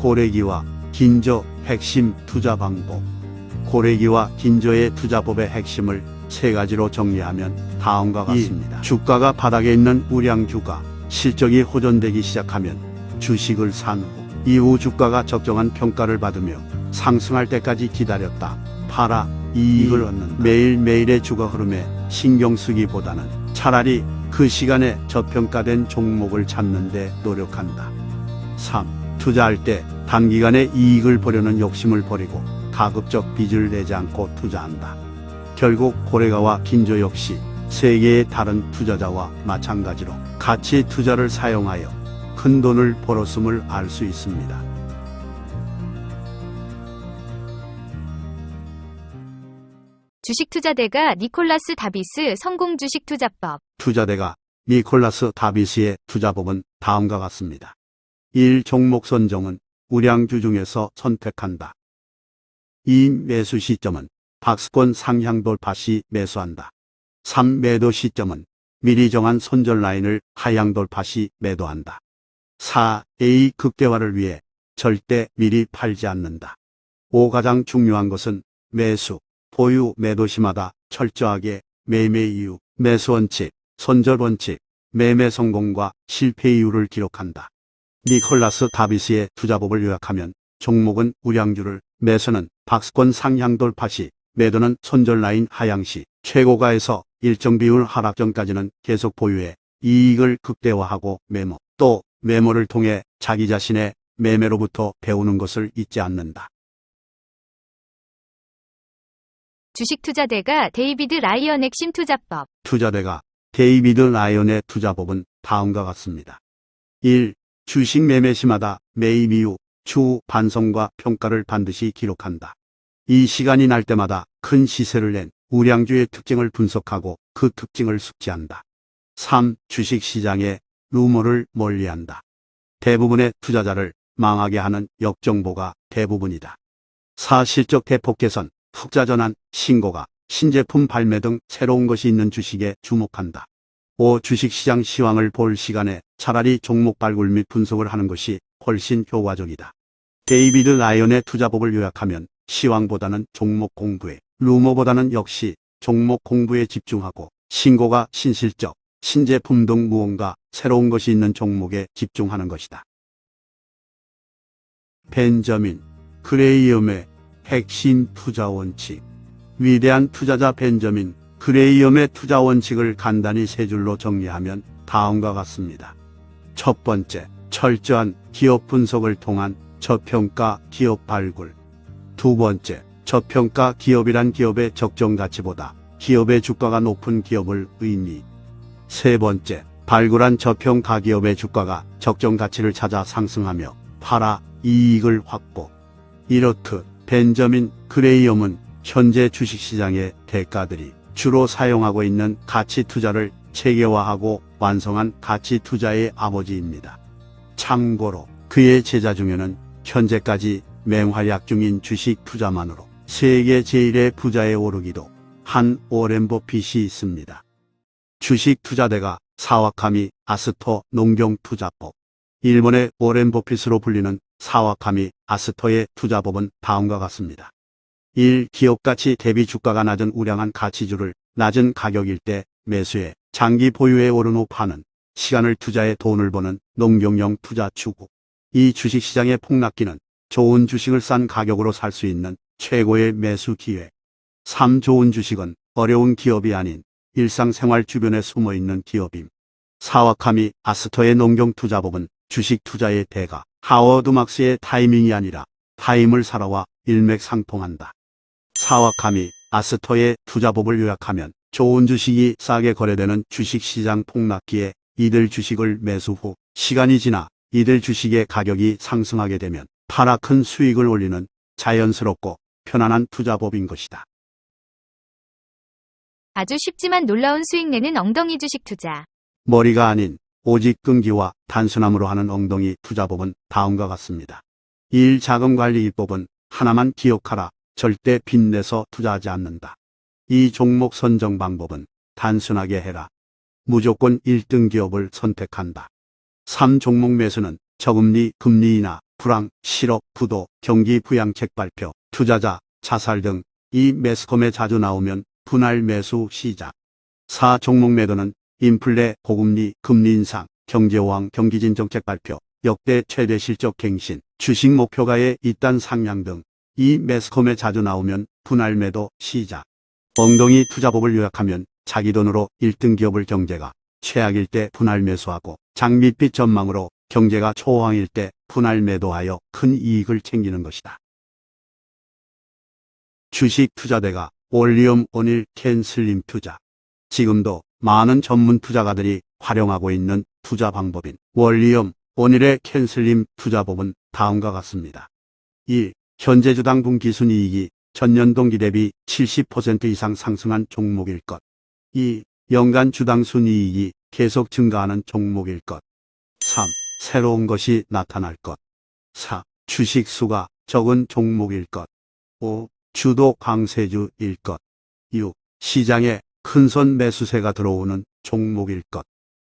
고래기와 긴조 핵심 투자 방법. 고래기와 긴조의 투자법의 핵심을 세 가지로 정리하면 다음과 같습니다. 주가가 바닥에 있는 우량주가 실적이 호전되기 시작하면 주식을 산 후 이후 주가가 적정한 평가를 받으며 상승할 때까지 기다렸다. 팔아 이익을 얻는다. 매일매일의 주가 흐름에 신경 쓰기보다는 차라리 그 시간에 저평가된 종목을 찾는 데 노력한다. 3. 투자할 때 단기간에 이익을 보려는 욕심을 버리고 가급적 빚을 내지 않고 투자한다. 결국 고래가와 긴조 역시 세계의 다른 투자자와 마찬가지로 가치 투자를 사용하여 큰 돈을 벌었음을 알 수 있습니다. 주식투자대가 니콜라스 다비스 성공 주식투자법. 투자대가 니콜라스 다비스의 투자법은 다음과 같습니다. 1. 종목 선정은 우량주 중에서 선택한다. 2. 매수 시점은 박스권 상향 돌파 시 매수한다. 3. 매도 시점은 미리 정한 손절 라인을 하향 돌파 시 매도한다. 4. A 극대화를 위해 절대 미리 팔지 않는다. 5. 가장 중요한 것은 매수, 보유, 매도 시마다 철저하게 매매 이유, 매수 원칙, 손절 원칙, 매매 성공과 실패 이유를 기록한다. 니콜라스 다비스의 투자법을 요약하면 종목은 우량주를, 매수는 박스권 상향 돌 파 시, 매도는 손절 라인 하향 시, 최고가에서 일정 비율 하락 전까지는 계속 보유해 이익을 극대화하고 메모, 또 메모를 통해 자기 자신의 매매로부터 배우는 것을 잊지 않는다. 주식투자대가 데이비드 라이언 핵심 투자법. 투자대가 데이비드 라이언의 투자법은 다음과 같습니다. 1. 주식 매매 시마다 매입 이후 추후 반성과 평가를 반드시 기록한다. 이 시간이 날 때마다 큰 시세를 낸 우량주의 특징을 분석하고 그 특징을 숙지한다. 3. 주식 시장의 루머를 멀리한다. 대부분의 투자자를 망하게 하는 역정보가 대부분이다. 4. 실적 대폭 개선, 흑자 전환, 신고가, 신제품 발매 등 새로운 것이 있는 주식에 주목한다. 5. 주식시장 시황을 볼 시간에 차라리 종목 발굴 및 분석을 하는 것이 훨씬 효과적이다. 데이비드 라이언의 투자법을 요약하면 시황보다는 종목 공부에, 루머보다는 역시 종목 공부에 집중하고 신고가 신실적, 신제품 등 무언가 새로운 것이 있는 종목에 집중하는 것이다. 벤저민 그레이엄의 핵심 투자 원칙 위대한 투자자 벤저민 그레이엄의 투자 원칙을 간단히 세 줄로 정리하면 다음과 같습니다. 첫 번째, 철저한 기업 분석을 통한 저평가 기업 발굴. 두 번째, 저평가 기업이란 기업의 적정 가치보다 기업의 주가가 높은 기업을 의미. 세 번째, 발굴한 저평가 기업의 주가가 적정 가치를 찾아 상승하며 팔아 이익을 확보. 이렇듯 벤저민 그레이엄은 현재 주식시장의 대가들이 주로 사용하고 있는 가치 투자를 체계화하고 완성한 가치 투자의 아버지입니다. 참고로 그의 제자 중에는 현재까지 맹활약 중인 주식 투자만으로 세계 제1의 부자에 오르기도 한 오렌 버핏이 있습니다. 주식 투자대가 사와카미 아스토 농경 투자법 일본의 오렌 버핏으로 불리는 사와카미 아스토의 투자법은 다음과 같습니다. 1. 기업가치 대비 주가가 낮은 우량한 가치주를 낮은 가격일 때 매수해 장기 보유에 오른 후 파는 시간을 투자해 돈을 버는 농경형 투자 추구. 이 주식시장의 폭락기는 좋은 주식을 싼 가격으로 살 수 있는 최고의 매수 기회. 3. 좋은 주식은 어려운 기업이 아닌 일상생활 주변에 숨어 있는 기업임. 사와카미 아스토의 농경 투자법은 주식 투자의 대가 하워드 막스의 타이밍이 아니라 타임을 살아와 일맥상통한다. 사와카미 아스토의 투자법을 요약하면 좋은 주식이 싸게 거래되는 주식시장 폭락기에 이들 주식을 매수 후 시간이 지나 이들 주식의 가격이 상승하게 되면 팔아 큰 수익을 올리는 자연스럽고 편안한 투자법인 것이다. 아주 쉽지만 놀라운 수익 내는 엉덩이 주식 투자. 머리가 아닌 오직 끈기와 단순함으로 하는 엉덩이 투자법은 다음과 같습니다. 1. 자금 관리 기법은 하나만 기억하라. 절대 빚내서 투자하지 않는다. 이 종목 선정 방법은 단순하게 해라. 무조건 1등 기업을 선택한다. 3. 종목 매수는 저금리 금리 인하 불황, 실업, 부도, 경기 부양책 발표, 투자자, 자살 등 이 매스컴에 자주 나오면 분할 매수 시작. 4. 종목 매도는 인플레, 고금리, 금리 인상, 경제호황, 경기진 정책 발표, 역대 최대 실적 갱신, 주식 목표가의 이단 상향 등 이 매스컴에 자주 나오면 분할 매도 시작. 엉덩이 투자법을 요약하면 자기 돈으로 1등 기업을 경제가 최악일 때 분할 매수하고 장밋빛 전망으로 경제가 초호황일 때 분할 매도하여 큰 이익을 챙기는 것이다. 주식 투자대가 올리엄 오닐 캔슬림 투자. 지금도 많은 전문 투자가들이 활용하고 있는 투자 방법인 월리엄 오닐의 캔슬림 투자법은 다음과 같습니다. 1. 현재 주당 분기 순이익이 전년 동기 대비 70% 이상 상승한 종목일 것. 2. 연간 주당 순이익이 계속 증가하는 종목일 것. 3. 새로운 것이 나타날 것. 4. 주식 수가 적은 종목일 것. 5. 주도 강세주일 것. 6. 시장에 큰손 매수세가 들어오는 종목일 것.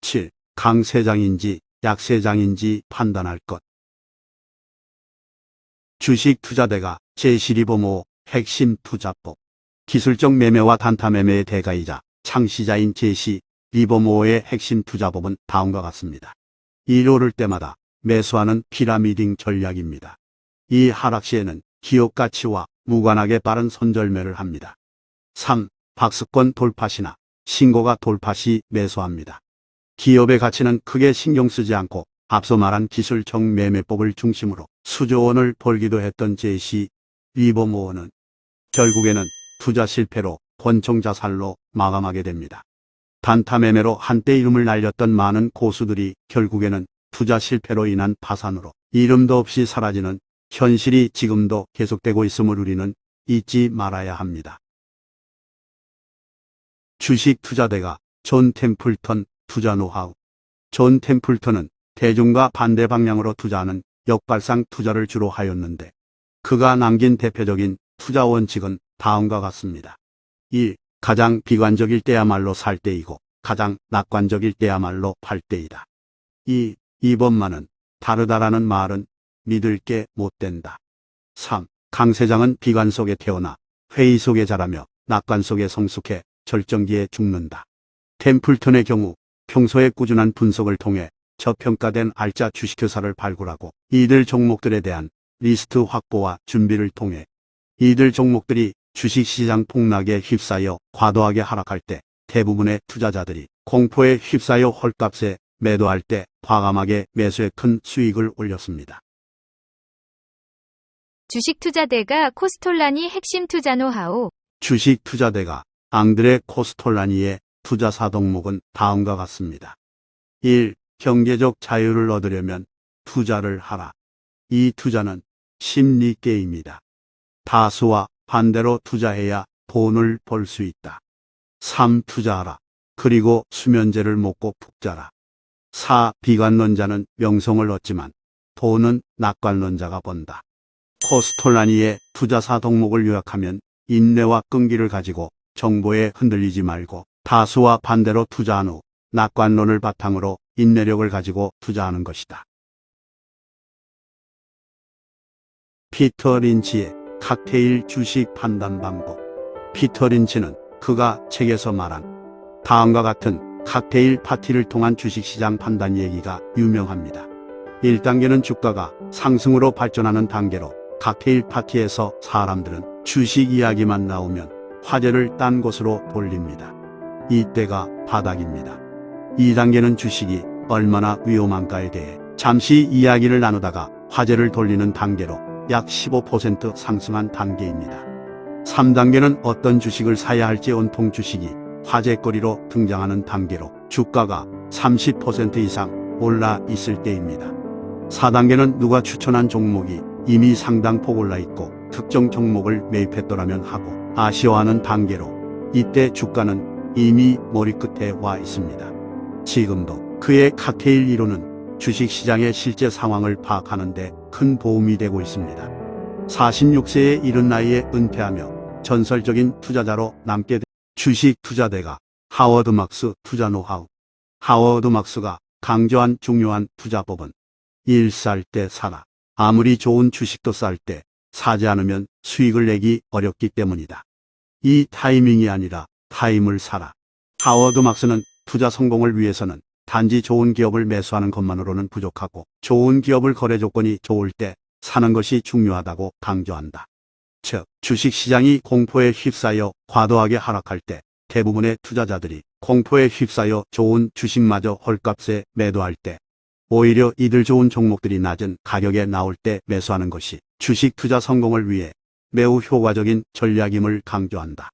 7. 강세장인지 약세장인지 판단할 것. 주식 투자대가 제12범호 핵심 투자법. 기술적 매매와 단타 매매의 대가이자 창시자인 제시 리버모어의 핵심 투자법은 다음과 같습니다. 일 오를 때마다 매수하는 피라미딩 전략입니다. 이 하락 시에는 기업 가치와 무관하게 빠른 손절매를 합니다. 3. 박스권 돌파 시나 신고가 돌파 시 매수합니다. 기업의 가치는 크게 신경 쓰지 않고 앞서 말한 기술적 매매법을 중심으로 수조 원을 벌기도 했던 제시 리버모어는 결국에는 투자 실패로 권총 자살로 마감하게 됩니다. 단타 매매로 한때 이름을 날렸던 많은 고수들이 결국에는 투자 실패로 인한 파산으로 이름도 없이 사라지는 현실이 지금도 계속되고 있음을 우리는 잊지 말아야 합니다. 주식 투자대가 존 템플턴 투자 노하우 존 템플턴은 대중과 반대 방향으로 투자하는 역발상 투자를 주로 하였는데 그가 남긴 대표적인 투자 원칙은 다음과 같습니다. 1. 가장 비관적일 때야말로 살 때이고 가장 낙관적일 때야말로 팔 때이다. 2. 이번만은 다르다라는 말은 믿을 게 못 된다. 3. 강세장은 비관 속에 태어나 회의 속에 자라며 낙관 속에 성숙해 절정기에 죽는다. 템플턴의 경우 평소에 꾸준한 분석을 통해 저평가된 알짜 주식회사를 발굴하고 이들 종목들에 대한 리스트 확보와 준비를 통해 이들 종목들이 주식시장 폭락에 휩싸여 과도하게 하락할 때 대부분의 투자자들이 공포에 휩싸여 헐값에 매도할 때 과감하게 매수에 큰 수익을 올렸습니다. 주식 투자대가 코스톨라니 핵심 투자 노하우. 주식 투자대가 앙드레 코스톨라니의 투자사 덕목은 다음과 같습니다. 1. 경제적 자유를 얻으려면 투자를 하라. 이 투자는 심리 게임이다. 다수와 반대로 투자해야 돈을 벌 수 있다. 3. 투자하라. 그리고 수면제를 먹고 푹 자라. 4. 비관론자는 명성을 얻지만 돈은 낙관론자가 번다. 코스톨라니의 투자사 덕목을 요약하면 인내와 끈기를 가지고 정보에 흔들리지 말고 다수와 반대로 투자한 후 낙관론을 바탕으로 인내력을 가지고 투자하는 것이다. 피터 린치의 칵테일 주식 판단 방법. 피터 린치는 그가 책에서 말한 다음과 같은 칵테일 파티를 통한 주식시장 판단 얘기가 유명합니다. 1단계는 주가가 상승으로 발전하는 단계로 칵테일 파티에서 사람들은 주식 이야기만 나오면 화제를 딴 곳으로 돌립니다. 이때가 바닥입니다. 2단계는 주식이 얼마나 위험한가에 대해 잠시 이야기를 나누다가 화제를 돌리는 단계로 약 15% 상승한 단계입니다. 3단계는 어떤 주식을 사야 할지 온통 주식이 화제거리로 등장하는 단계로 주가가 30% 이상 올라 있을 때입니다. 4단계는 누가 추천한 종목이 이미 상당 폭 올라 있고 특정 종목을 매입했더라면 하고 아쉬워하는 단계로 이때 주가는 이미 머리끝에 와 있습니다. 지금도 그의 칵테일 이론은 주식시장의 실제 상황을 파악하는 데 큰 도움이 되고 있습니다. 46세에 이른 나이에 은퇴하며 전설적인 투자자로 남게 된 주식 투자대가 하워드 막스 투자 노하우. 하워드 막스가 강조한 중요한 투자법은 일 살 때 사라. 아무리 좋은 주식도 쌀 때 사지 않으면 수익을 내기 어렵기 때문이다. 이 타이밍이 아니라 타임을 사라. 하워드 막스는 투자 성공을 위해서는 단지 좋은 기업을 매수하는 것만으로는 부족하고 좋은 기업을 거래 조건이 좋을 때 사는 것이 중요하다고 강조한다. 즉, 주식 시장이 공포에 휩싸여 과도하게 하락할 때 대부분의 투자자들이 공포에 휩싸여 좋은 주식마저 헐값에 매도할 때 오히려 이들 좋은 종목들이 낮은 가격에 나올 때 매수하는 것이 주식 투자 성공을 위해 매우 효과적인 전략임을 강조한다.